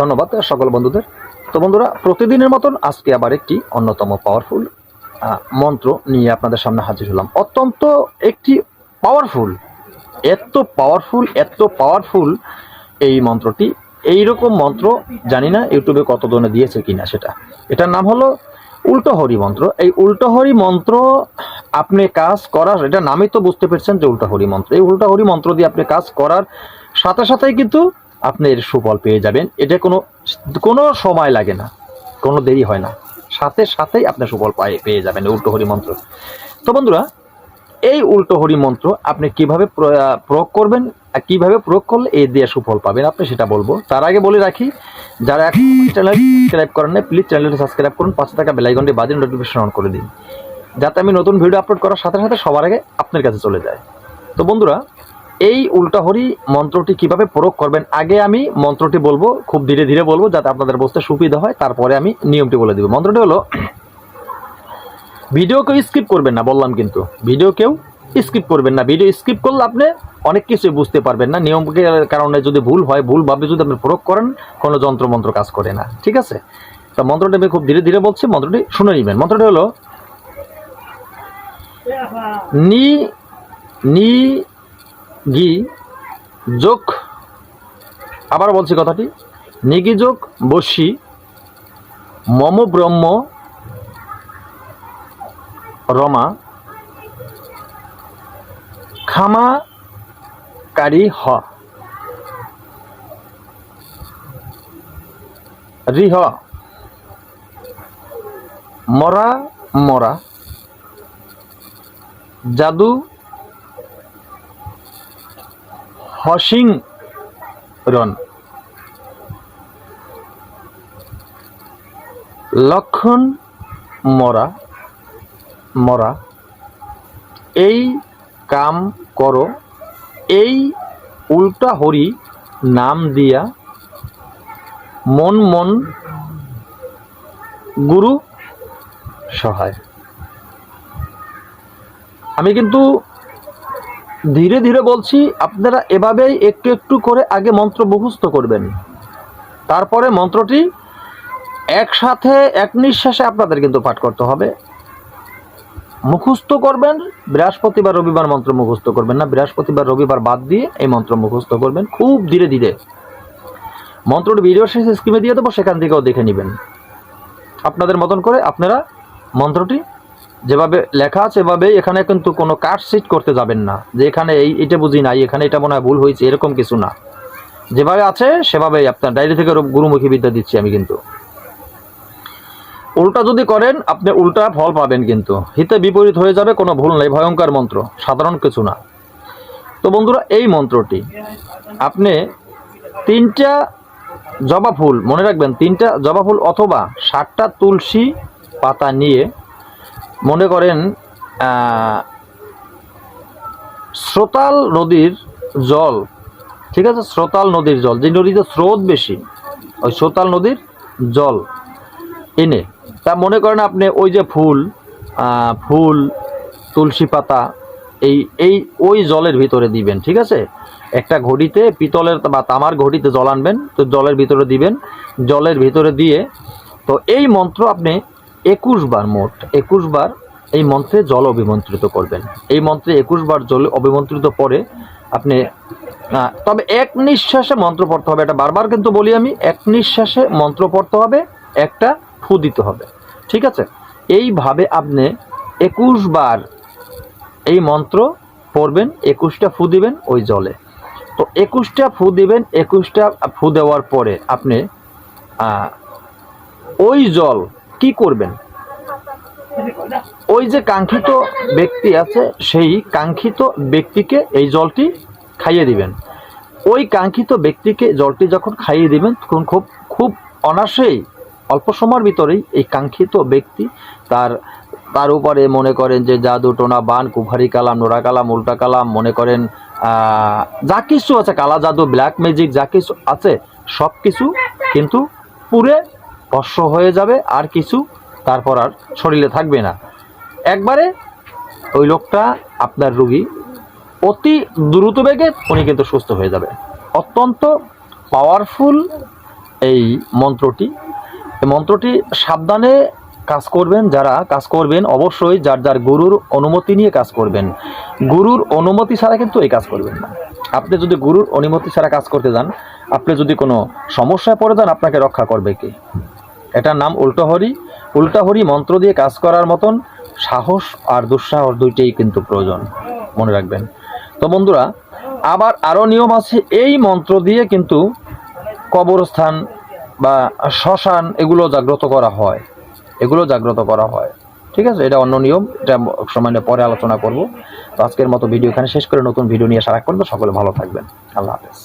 ধন্যবাদ সকল বন্ধুদের। তো বন্ধুরা, প্রতিদিনের মতন আজকে আবার একটি অন্যতম পাওয়ারফুল মন্ত্র নিয়ে আপনাদের সামনে হাজির হলাম। অত্যন্ত একটি পাওয়ারফুল এত পাওয়ারফুল এত পাওয়ারফুল এই মন্ত্রটি। এই রকম মন্ত্র জানি না ইউটিউবে কত জনে দিয়েছে কিনা সেটা। এটার নাম হলো উল্টো হরি মন্ত্র। এই উল্টো হরি মন্ত্র আপনি কাজ করার এটা নামই তো বুঝতে পেরেছেন যে উল্টো হরি মন্ত্র। এই উল্টো হরি মন্ত্র দিয়ে আপনি কাজ করার সাথে সাথেই কিন্তু আপনি এর সুফল পেয়ে যাবেন। এটা কোনো কোনো সময় লাগে না। কোনো দেরি হয় না। সাথে সাথেই আপনি সুফল পায়ে যাবেন, উল্টো হরি মন্ত্র। তো বন্ধুরা, এই উল্টো হরি মন্ত্র আপনি কীভাবে প্রয়োগ করবেন আর কীভাবে প্রয়োগ করলে এই দিয়ে সুফল পাবেন আপনি সেটা বলব। তার আগে বলে রাখি, যারা এখন চ্যানেল সাবস্ক্রাইব করেন না প্লিজ চ্যানেলটি সাবস্ক্রাইব করুন পাঁচশো টাকা বেলাইকনটি বাজিয়ে নোটিফিকেশন অন করে দিন। যাতে আমি নতুন ভিডিও আপলোড করার সাথে সাথে সবার আগে আপনার কাছে চলে যায়। তো বন্ধুরা এই উল্টাহরি মন্ত্রটি কীভাবে প্রয়োগ করবেন? আগে আমি মন্ত্রটি বলব, খুব ধীরে ধীরে বলব, যাতে আপনাদের বুঝতে সুবিধা হয়। তারপরে আমি নিয়মটি বলে দিব। মন্ত্রটি হলো, ভিডিও কেউ স্কিপ করবেন না, বললাম কিন্তু। ভিডিও কেউ স্কিপ করবেন না। ভিডিও স্কিপ করলে আপনি অনেক কিছুই বুঝতে পারবেন না। নিয়মের কারণে যদি ভুল হয়, ভুলভাবে যদি আপনি প্রয়োগ করেন, কোনো যন্ত্র মন্ত্র কাজ করে না। ঠিক আছে? তা মন্ত্রটি আমি খুব ধীরে ধীরে বলছি, মন্ত্রটি শুনে নেবেন। মন্ত্রটি হলো, নি নি গি যোগ, আবার বলছি কথাটি, নিগি যোগ, বসি, মম ব্রহ্ম, রমা, খামা, কারি, হ। রিহ মরা মরা। জাদু হসিং লক্ষণ মরা মরা, এই কাম করো, এই উল্টা হরি নাম দিয়া মন মন গুরু সহায়। আমি কিন্তু ধীরে ধীরে বলছি, আপনারা এভাবেই একটু একটু করে আগে মন্ত্র মুখস্থ করবেন। তারপরে মন্ত্রটি একসাথে, এক নিঃশ্বাসে আপনাদের কিন্তু পাঠ করতে হবে। মুখস্থ করবেন বৃহস্পতিবার রবিবার মন্ত্র মুখস্থ করবেন না। বৃহস্পতিবার রবিবার বাদ দিয়ে এই মন্ত্র মুখস্থ করবেন, খুব ধীরে ধীরে। মন্ত্রটি ভিডিও শেষে স্ক্রিনে দিয়ে দেবো, সেখান থেকেও দেখে নেবেন। আপনাদের মতন করে আপনারা মন্ত্রটি যেভাবে লেখা আছে এভাবে এখানে কিন্তু কোনো কাট সিট করতে যাবেন না। যে এখানে এই, এটা বুঝি নাই, এখানে এটা মনে হয় ভুল হয়েছে, এরকম কিছু না। যেভাবে আছে, সেভাবেই আপনার ডায়েরি থেকে গুরুমুখী বিদ্যা দিচ্ছি আমি কিন্তু। উল্টা যদি করেন, আপনি উল্টা ফল পাবেন কিন্তু। হিতে বিপরীত হয়ে যাবে, কোনো ভুল নেই, ভয়ঙ্কর মন্ত্র, সাধারণ কিছু না। তো বন্ধুরা, এই মন্ত্রটি আপনি তিনটা জবা ফুল, মনে রাখবেন, তিনটা জবা ফুল অথবা ষাটটা তুলসী পাতা নিয়ে মনে করেন আহ, স্রোতাল নদীর জল ঠিক আছে স্রোতাল নদীর জল যে নদীতে স্রোত বেশি ওই স্রোতাল নদীর জল এনে তা মনে করেন আপনি ওই যে ফুল ফুল তুলসী পাতা এই এই ওই জলের ভিতরে দিবেন ঠিক আছে? একটা ঘড়িতে পিতলের বা তামার ঘড়িতে জল আনবেন তো জলের ভিতরে দিবেন জলের ভিতরে দিয়ে তো এই মন্ত্র আপনি একুশ বার মোট, একুশ বার এই মন্ত্রে জল অভিমন্ত্রিত করবেন। এই মন্ত্রে একুশ বার জল অভিমন্ত্রিত পরে আপনি তবে এক নিঃশ্বাসে মন্ত্র পড়তে হবে। এটা বারবার কিন্তু বলি আমি, এক নিঃশ্বাসে মন্ত্র পড়তে হবে, একটা ফু দিতে হবে। ঠিক আছে? এইভাবে আপনি একুশ বার এই মন্ত্র পড়বেন, একুশটা ফু দিবেন ওই জলে। তো একুশটা ফু দিবেন, একুশটা ফু দেওয়ার পরে আপনি ওই জল কি করবেন? ওই যে কাঙ্ক্ষিত ব্যক্তি আছে, সেই কাঙ্ক্ষিত ব্যক্তিকে এই জলটি খাইয়ে দিবেন। ওই কাঙ্ক্ষিত ব্যক্তিকে জলটি যখন খাইয়ে দিবেন, তখন খুব খুব অনাসেই অল্প সময়ের ভিতরেই এই কাঙ্ক্ষিত ব্যক্তি তার তার উপরে মনে করেন যে জাদু টোনা, বান, কুভারি কালাম নোরা কালাম, উল্টা কালাম, মনে করেন যা কিছু আছে, কালা জাদু ব্ল্যাক ম্যাজিক যা কিছু আছে সব কিছু কিন্তু পুরে ভস্য হয়ে যাবে, আর কিছু তারপর আর শরীরে থাকবে না। একবারে ওই লোকটা আপনার রুগী, অতি দ্রুত বেগে উনি কিন্তু সুস্থ হয়ে যাবে। অত্যন্ত পাওয়ারফুল এই মন্ত্রটি। এই মন্ত্রটি সাবধানে কাজ করবেন, যারা কাজ করবেন অবশ্যই যার যার গুরুর অনুমতি নিয়ে কাজ করবেন। গুরুর অনুমতি ছাড়া কিন্তু এই কাজ করবেন না। আপনি যদি গুরুর অনুমতি ছাড়া কাজ করতে যান, আপনি যদি কোনো সমস্যায় পড়ে যান, আপনাকে রক্ষা করবে কে? এটার নাম উল্টোহরি উল্টাহরি মন্ত্র দিয়ে কাজ করার মতন সাহস আর দুঃসাহস দুইটাই কিন্তু প্রয়োজন, মনে রাখবেন। তো বন্ধুরা, আবার আরও নিয়ম আছে, এই মন্ত্র দিয়ে কিন্তু কবরস্থান বা শ্মশান এগুলো জাগ্রত করা হয়। এগুলো জাগ্রত করা হয়। ঠিক আছে? এটা অন্য নিয়ম, এটা সময় পরে আলোচনা করব। তো আজকের মতো ভিডিও এখানে শেষ করে নতুন ভিডিও নিয়ে সারাক্ষণ তো সকলে ভালো থাকবেন। আল্লাহ হাফেজ।